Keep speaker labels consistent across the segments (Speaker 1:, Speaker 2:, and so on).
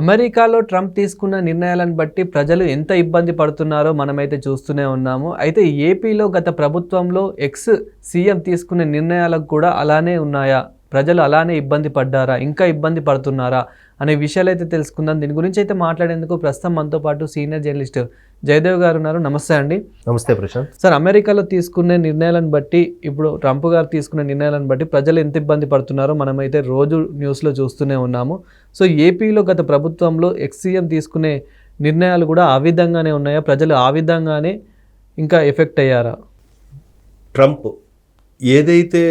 Speaker 1: అమెరికాలో ట్రంప్ తీసుకున్న నిర్ణయాలను బట్టి ప్రజలు ఎంత ఇబ్బంది పడుతున్నారో మనమైతే చూస్తూనే ఉన్నాము. అయితే ఏపీలో గత ప్రభుత్వంలో ఎక్స్ సీఎం తీసుకునే నిర్ణయాలకు కూడా అలానే ఉన్నాయా? ప్రజలు అలానే ఇబ్బంది పడ్డారా? ఇంకా ఇబ్బంది పడుతున్నారా? అనే విషయాలు అయితే తెలుసుకుందాం. దీని గురించి అయితే మాట్లాడేందుకు ప్రస్తుతం మనతో పాటు సీనియర్ జర్నలిస్ట్ జయదేవ్ గారు ఉన్నారు. నమస్తే అండి.
Speaker 2: నమస్తే ప్రశాంత్.
Speaker 1: సార్ అమెరికాలో తీసుకునే నిర్ణయాలను బట్టి ఇప్పుడు ట్రంప్ గారు తీసుకునే నిర్ణయాలను బట్టి ప్రజలు ఎంత ఇబ్బంది పడుతున్నారో మనమైతే రోజు న్యూస్లో చూస్తూనే ఉన్నాము. సో ఏపీలో గత ప్రభుత్వంలో ఎక్స్సీఎం తీసుకునే నిర్ణయాలు కూడా ఆ విధంగానే ఉన్నాయా? ప్రజలు ఆ విధంగానే ఇంకా ఎఫెక్ట్ అయ్యారా?
Speaker 2: ట్రంప్ ఏదైతే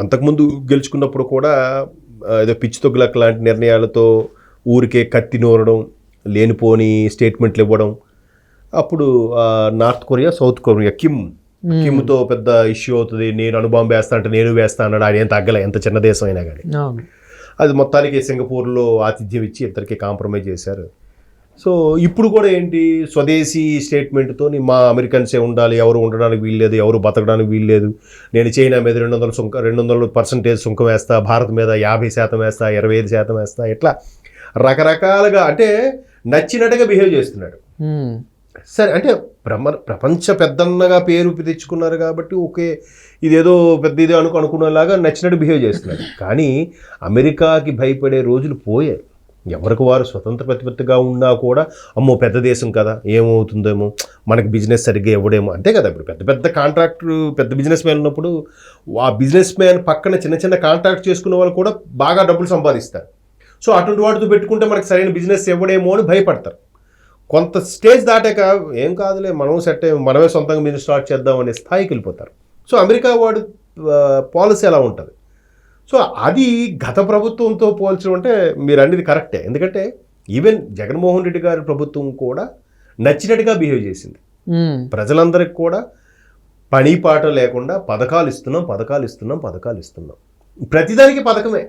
Speaker 2: అంతకుముందు గెలుచుకున్నప్పుడు కూడా ఏదో పిచ్చి తొగ్గులక్ లాంటి నిర్ణయాలతో ఊరికే కత్తి నూరడం లేనిపోని స్టేట్మెంట్లు ఇవ్వడం. అప్పుడు North Korea South Korea Kim కిమ్తో పెద్ద ఇష్యూ అవుతుంది. నేను అణుబాంబు వేస్తా అంటే నేను వేస్తా అన్నాడు. ఆయన ఏం తగ్గలే ఎంత చిన్న దేశం అయినా కానీ అది మొత్తానికి సింగపూర్లో ఆతిథ్యం ఇచ్చి ఇద్దరికి కాంప్రమైజ్ చేశారు. సో ఇప్పుడు కూడా ఏంటి స్వదేశీ స్టేట్మెంట్తో మా అమెరికన్సే ఉండాలి ఎవరు ఉండడానికి వీల్లేదు ఎవరు బతకడానికి వీల్లేదు. నేను చైనా మీద రెండు వందల సుంక రెండు వందల పర్సంటేజ్ సుంకం వేస్తా భారత్ మీద యాభై శాతం వేస్తా ఇరవై ఐదు శాతం వేస్తా ఇట్లా రకరకాలుగా అంటే నచ్చినట్టుగా బిహేవ్ చేస్తున్నాడు. సరే అంటే ప్రమ ప్రపంచ పెద్దన్నగా పేరు తెచ్చుకున్నారు కాబట్టి ఓకే ఇదేదో పెద్ద ఇదే అనుకు అనుకునేలాగా నచ్చినట్టు బిహేవ్ చేస్తున్నారు కానీ అమెరికాకి భయపడే రోజులు పోయాయి. ఎవరికి వారు స్వతంత్ర ప్రతిపత్తిగా ఉన్నా కూడా అమ్మో పెద్ద దేశం కదా ఏమవుతుందేమో మనకి బిజినెస్ సరిగ్గా ఇవ్వడేమో. అంతే కదా ఇప్పుడు పెద్ద పెద్ద కాంట్రాక్టర్ పెద్ద బిజినెస్ మ్యాన్ ఉన్నప్పుడు ఆ బిజినెస్ మ్యాన్ పక్కన చిన్న చిన్న కాంట్రాక్ట్ చేసుకునే వాళ్ళు కూడా బాగా డబ్బులు సంపాదిస్తారు. సో అటువంటి వాటితో పెట్టుకుంటే మనకి సరైన బిజినెస్ ఇవ్వడేమో అని భయపడతారు. కొంత స్టేజ్ దాటాక ఏం కాదులే మనం సెట్ మనమే సొంతంగా బిజినెస్ స్టార్ట్ చేద్దాం అనే స్థాయికి వెళ్ళిపోతారు. సో అమెరికా వాడు పాలసీ ఎలా ఉంటుంది? సో అది గత ప్రభుత్వంతో పోల్చడం అంటే మీరు అనేది కరెక్టే. ఎందుకంటే ఈవెన్ జగన్మోహన్ రెడ్డి గారి ప్రభుత్వం కూడా నచ్చినట్టుగా బిహేవ్ చేసింది. ప్రజలందరికీ కూడా పని పాట లేకుండా పథకాలు ఇస్తున్నాం పథకాలు ఇస్తున్నాం పథకాలు ఇస్తున్నాం. ప్రతిదానికి పథకమే.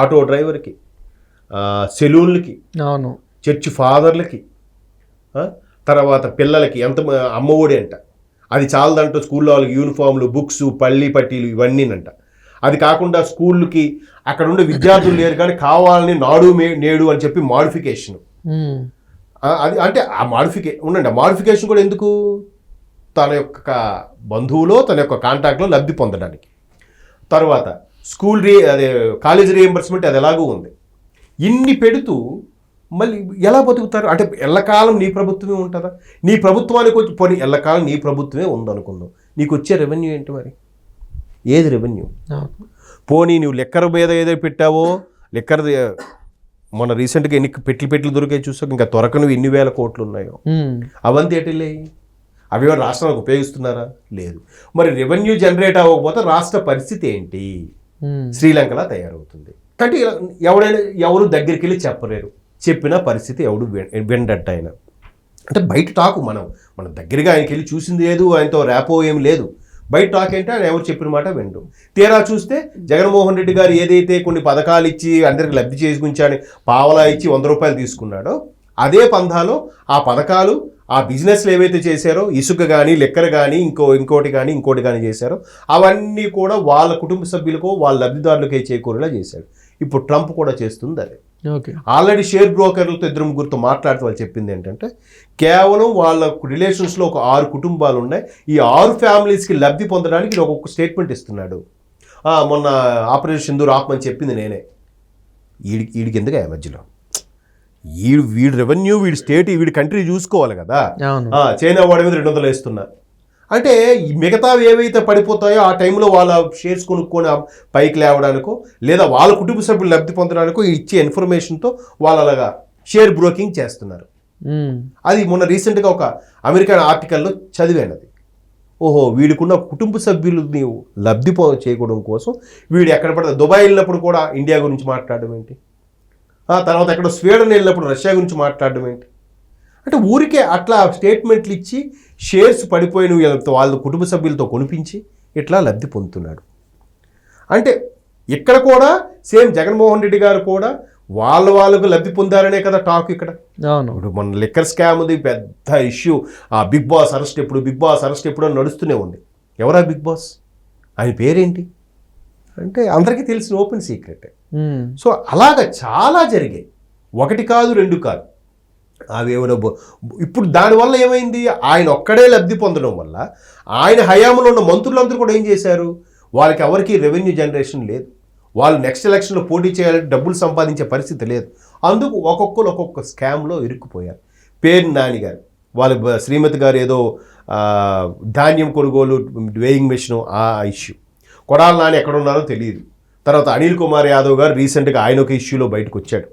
Speaker 2: ఆటో డ్రైవర్కి సెలూన్లకి
Speaker 1: అవును.
Speaker 2: చర్చి ఫాదర్లకి తర్వాత పిల్లలకి ఎంత అమ్మఒడి అంట. అది చాలదంట స్కూల్లో వాళ్ళకి యూనిఫామ్లు బుక్స్ పల్లి పట్టీలు ఇవన్నీనంట. అది కాకుండా స్కూళ్ళకి అక్కడ ఉండే విద్యార్థులు లేరు కానీ కావాలని నాడు మే నేడు అని చెప్పి మాడిఫికేషన్. అది అంటే ఆ మాడిఫికే ఉండండి ఆ మాడిఫికేషన్ కూడా ఎందుకు? తన యొక్క బంధువులో తన యొక్క కాంటాక్ట్లో లబ్ధి పొందడానికి. తర్వాత స్కూల్ రీ అదే కాలేజ్ రీఎంబర్స్మెంట్ అది ఎలాగూ ఉంది. ఇన్ని పెడుతూ మళ్ళీ ఎలా బతుకుతారు? అంటే ఎల్లకాలం నీ ప్రభుత్వమే ఉంటుందా? నీ ప్రభుత్వానికి వచ్చి పోనీ ఎల్లకాలం నీ ప్రభుత్వమే ఉందనుకుందాం. నీకు వచ్చే రెవెన్యూ ఏంటి మరి? ఏది రెవెన్యూ పోనీ నువ్వు లెక్కర మీద ఏదో పెట్టావో? లెక్కర మొన్న రీసెంట్గా ఎన్ని పెట్లు పెట్లు దొరికాయి చూసాక ఇంకా దొరకనివి ఎన్ని వేల కోట్లు ఉన్నాయో. అవంతి ఎటులేయి అవి ఎవరు రాష్ట్రానికి ఉపయోగిస్తున్నారా? లేదు. మరి రెవెన్యూ జనరేట్ అవ్వకపోతే రాష్ట్ర పరిస్థితి ఏంటి. శ్రీలంకలా తయారవుతుంది. ఇలా ఎవడైనా ఎవరు దగ్గరికి వెళ్ళి చెప్పలేరు. చెప్పిన పరిస్థితి ఎవడు విన్- వినడట్టు ఆయన అంటే బయట టాకు మనం. మన దగ్గరగా ఆయనకి వెళ్ళి చూసింది లేదు ఆయనతో ర్యాపో ఏం లేదు. బయట టాక్ ఏంటి ఆయన ఎవరు చెప్పిన మాట విండు తీరా చూస్తే జగన్మోహన్ రెడ్డి గారు ఏదైతే కొన్ని పథకాలు ఇచ్చి అందరికి లబ్ధి చేసుకుంచాని పావలా ఇచ్చి వంద రూపాయలు తీసుకున్నాడో అదే పంధాలో ఆ పథకాలు ఆ బిజినెస్లు ఏవైతే చేశారో ఇసుక కానీ లెక్కలు కానీ ఇంకో ఇంకోటి కానీ ఇంకోటి కానీ చేశారో అవన్నీ కూడా వాళ్ళ కుటుంబ సభ్యులకు వాళ్ళ లబ్ధిదారులకే చేకూరేలా చేశాడు. ఇప్పుడు ట్రంప్ కూడా చేస్తుంది అదే. ఆల్రెడీ షేర్ బ్రోకర్లతో ఇద్దరు ముగ్గురితో మాట్లాడుతూ వాళ్ళు చెప్పింది ఏంటంటే కేవలం వాళ్ళ రిలేషన్స్లో ఒక ఆరు కుటుంబాలు ఉన్నాయి. ఈ ఆరు ఫ్యామిలీస్కి లబ్ధి పొందడానికి ఒక్కొక్క స్టేట్మెంట్ ఇస్తున్నాడు. మొన్న ఆపరేషన్ సింధూర్ ఆపమని చెప్పింది నేనే. వీడికి వీడికి ఎందుకు ఆ మధ్యలో? వీడు వీడి రెవెన్యూ వీడి స్టేట్ వీడి కంట్రీ చూసుకోవాలి కదా. చైనా వాడి మీద రెండు వందలు వేస్తున్నా. అంటే ఈ మిగతావి ఏవైతే పడిపోతాయో ఆ టైంలో వాళ్ళ షేర్స్ కొనుక్కొని పైకి లేవడానికో లేదా వాళ్ళ కుటుంబ సభ్యులు లబ్ధి పొందడానికో ఇచ్చే ఇన్ఫర్మేషన్తో వాళ్ళు అలాగా షేర్ బ్రోకింగ్ చేస్తున్నారు. అది మొన్న రీసెంట్గా ఒక అమెరికన్ ఆర్టికల్లో చదివాను అది ఓహో వీడికున్న కుటుంబ సభ్యులని లబ్ధి చేయడం కోసం వీడు ఎక్కడ పడితే దుబాయ్ వెళ్ళినప్పుడు కూడా ఇండియా గురించి మాట్లాడడం ఏంటి? ఆ తర్వాత ఎక్కడ స్వీడన్ వెళ్ళినప్పుడు రష్యా గురించి మాట్లాడడం ఏంటి? అంటే ఊరికే అట్లా స్టేట్మెంట్లు ఇచ్చి షేర్స్ పడిపోయిన వీళ్ళతో వాళ్ళ కుటుంబ సభ్యులతో కొనిపించి ఇట్లా లబ్ధి పొందుతున్నాడు. అంటే ఇక్కడ కూడా సేమ్ జగన్మోహన్ రెడ్డి గారు కూడా వాళ్ళ వాళ్ళకు లబ్ధి పొందారనే కదా టాక్ ఇక్కడ.
Speaker 1: అవును.
Speaker 2: ఇప్పుడు మన లిక్కర్ స్కామ్ది పెద్ద ఇష్యూ ఆ బిగ్ బాస్ అరెస్ట్ ఎప్పుడు బిగ్ బాస్ అరెస్ట్ ఎప్పుడు అని నడుస్తూనే ఉంది. ఎవరా బిగ్ బాస్? ఆయన పేరేంటి? అంటే అందరికీ తెలిసిన ఓపెన్ సీక్రెట్. సో అలాగ చాలా జరిగాయి. ఒకటి కాదు రెండు కాదు. అవేమైనా ఇప్పుడు దానివల్ల ఏమైంది? ఆయన ఒక్కడే లబ్ధి పొందడం వల్ల ఆయన హయాంలో ఉన్న మంత్రులందరూ కూడా ఏం చేశారు? వాళ్ళకి ఎవరికి రెవెన్యూ జనరేషన్ లేదు. వాళ్ళు నెక్స్ట్ ఎలక్షన్లో పోటీ చేయాలంటే డబ్బులు సంపాదించే పరిస్థితి లేదు. అందుకు ఒక్కొక్కరు ఒక్కొక్క స్కామ్లో ఇరుక్కుపోయారు. పేరు నాని గారు. వాళ్ళ శ్రీమతి గారు ఏదో ధాన్యం కొనుగోలు వేయింగ్ మెషిన్ ఆ ఇష్యూ కొడాల నాని ఎక్కడ ఉన్నారో తెలియదు. తర్వాత అనిల్ కుమార్ యాదవ్ గారు రీసెంట్గా ఆయన ఒక ఇష్యూలో బయటకు వచ్చాడు.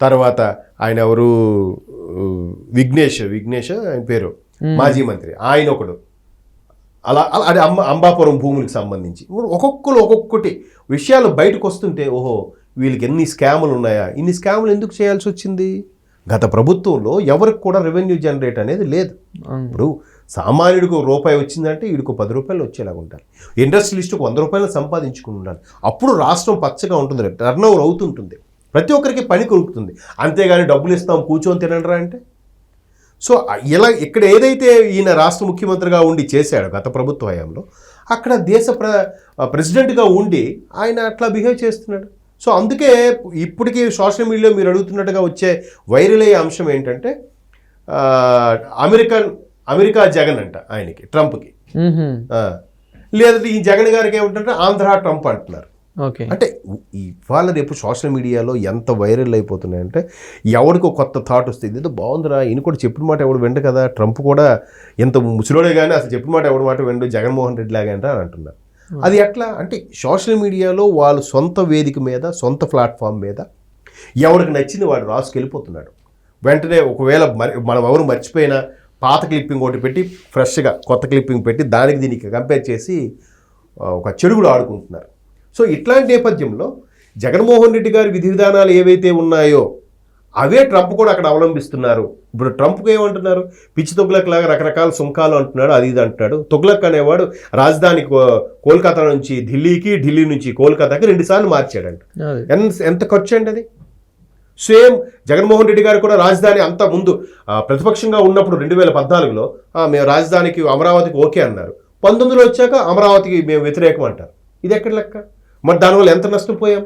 Speaker 2: తర్వాత ఆయన ఎవరు? విఘ్నేష్ విఘ్నేష్ ఆయన పేరు. మాజీ మంత్రి. ఆయన ఒకడు. అలా అలా అది అంబ అంబాపురం భూములకు సంబంధించి. ఒక్కొక్కరు ఒక్కొక్కటి విషయాలు బయటకు వస్తుంటే ఓహో వీళ్ళకి ఎన్ని స్కాములు ఉన్నాయా? ఇన్ని స్కాములు ఎందుకు చేయాల్సి వచ్చింది? గత ప్రభుత్వంలో ఎవరికి కూడా రెవెన్యూ జనరేట్ అనేది లేదు. ఇప్పుడు సామాన్యుడికి రూపాయి వచ్చిందంటే వీడికి పది రూపాయలు వచ్చేలాగా ఉంటారు ఇండస్ట్రియలిస్ట్కి వంద రూపాయలు సంపాదించుకుని ఉండాలి. అప్పుడు రాష్ట్రం పచ్చగా ఉంటుంది టర్న్ ఓవర్ అవుతుంటుంది. ప్రతి ఒక్కరికి పని కొరుకుతుంది. అంతేగాని డబ్బులు ఇస్తాం కూర్చొని తినండిరా అంటే? సో ఇలా ఇక్కడ ఏదైతే ఈయన రాష్ట్ర ముఖ్యమంత్రిగా ఉండి చేశాడో గత ప్రభుత్వ హయాంలో అక్కడ దేశ ప్ర ప్రెసిడెంట్గా ఉండి ఆయన అట్లా బిహేవ్ చేస్తున్నాడు. సో అందుకే ఇప్పటికీ సోషల్ మీడియాలో మీరు అడుగుతున్నట్టుగా వచ్చే వైరల్ అయ్యే అంశం ఏంటంటే అమెరికన్ అమెరికా జగన్ అంట ఆయనకి ట్రంప్కి. లేదంటే ఈ జగన్ గారికి ఏమిటంటే ఆంధ్ర ట్రంప్ అంటున్నారు.
Speaker 1: ఓకే.
Speaker 2: అంటే ఇవాళ రేపు సోషల్ మీడియాలో ఎంత వైరల్ అయిపోతున్నాయంటే ఎవరికో కొత్త థాట్ వస్తుంది ఏదో బాగుందిరా ఈయన కూడా చెప్పిన మాట ఎవడు వెండు కదా ట్రంప్ కూడా ఎంత ముసలోడే కానీ అసలు చెప్పిన మాట ఎవడి మాట వెండు జగన్మోహన్ రెడ్డి లాగా అంట అని అంటున్నారు. అది ఎట్లా? అంటే సోషల్ మీడియాలో వాళ్ళు సొంత వేదిక మీద సొంత ప్లాట్ఫామ్ మీద ఎవరికి నచ్చింది వాడు రాసుకెళ్ళిపోతున్నాడు. వెంటనే ఒకవేళ మరి మనం ఎవరు మర్చిపోయినా పాత క్లిప్పింగ్ ఒకటి పెట్టి ఫ్రెష్గా కొత్త క్లిప్పింగ్ పెట్టి దానికి దీనికి కంపేర్ చేసి ఒక చెడుగుడు ఆడుకుంటున్నారు. సో ఇట్లాంటి నేపథ్యంలో జగన్మోహన్ రెడ్డి గారి విధి విధానాలు ఏవైతే ఉన్నాయో అవే ట్రంప్ కూడా అక్కడ అవలంబిస్తున్నారు. ఇప్పుడు ట్రంప్కి ఏమంటున్నారు? పిచ్చి తొగ్లక్ లాగా రకరకాల సుంకాలు అంటున్నాడు అది ఇది అంటున్నాడు. తొగ్లక్ అనేవాడు రాజధాని కోల్కతా నుంచి ఢిల్లీకి ఢిల్లీ నుంచి కోల్కతాకి రెండుసార్లు మార్చాడంట. ఎంత ఎంత ఖర్చు అండి అది? సేమ్ జగన్మోహన్ రెడ్డి గారు కూడా రాజధాని అంత ముందు ప్రతిపక్షంగా ఉన్నప్పుడు రెండు వేల పద్నాలుగులో మేము రాజధానికి అమరావతికి ఓకే అన్నారు. పంతొమ్మిదిలో వచ్చాక అమరావతికి మేము వ్యతిరేకం అంటారు. ఇది ఎక్కడ లెక్క? మరి దానివల్ల ఎంత నష్టపోయాం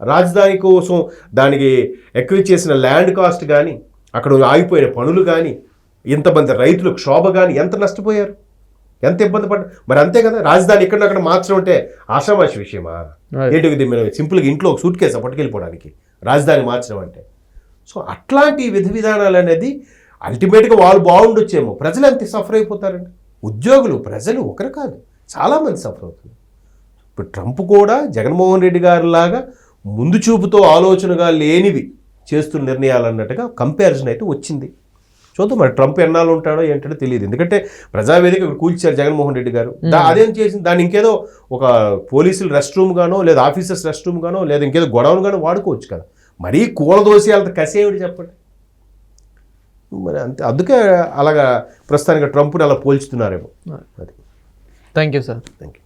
Speaker 2: రాజధాని కోసం దానికి ఎక్విజ్ చేసిన ల్యాండ్ కాస్ట్ కానీ అక్కడ ఆగిపోయిన పనులు కానీ ఇంతమంది రైతులకు క్షోభ కానీ ఎంత నష్టపోయారు? ఎంత ఇబ్బంది పడ్డ మరి అంతే కదా రాజధాని ఎక్కడక్కడ మార్చడం అంటే ఆషామాషి విషయమా. ఏంటి మనం సింపుల్గా ఇంట్లో ఒక సూట్ కేసు పట్టుకెళ్ళిపోవడానికి రాజధాని మార్చడం అంటే. సో అట్లాంటి విధి విధానాలు అనేది అల్టిమేట్గా వాళ్ళు బాగుండొచ్చేమో. ప్రజలు ఎంత సఫర్ అయిపోతారండి? ఉద్యోగులు ప్రజలు ఒకరు కాదు చాలామంది సఫర్ అవుతున్నారు. ఇప్పుడు ట్రంప్ కూడా జగన్మోహన్ రెడ్డి గారి లాగా ముందు చూపుతో ఆలోచనగా లేనివి చేస్తున్న నిర్ణయాలు అన్నట్టుగా కంపారిజన్ అయితే వచ్చింది. చూద్దాం మరి ట్రంప్ ఎన్నాళ్ళు ఉంటాడో ఏంటో తెలియదు. ఎందుకంటే ప్రజావేదిక ఇక్కడ కూల్చారు జగన్మోహన్ రెడ్డి గారు. అదేం చేసింది దాన్ని ఇంకేదో ఒక పోలీసులు రెస్ట్ రూమ్ గానో లేదా ఆఫీసర్స్ రెస్ట్ రూమ్ గానో లేదా ఇంకేదో గొడవను గానో వాడుకోవచ్చు కదా. మరీ కూలదోసి అంత కసేమిటి చెప్పండి? మరి అంతే అందుకే అలాగా ప్రస్తుతానికి ట్రంప్ని అలా పోల్చుతున్నారేమో. అది
Speaker 1: thank you sir.
Speaker 2: Thank you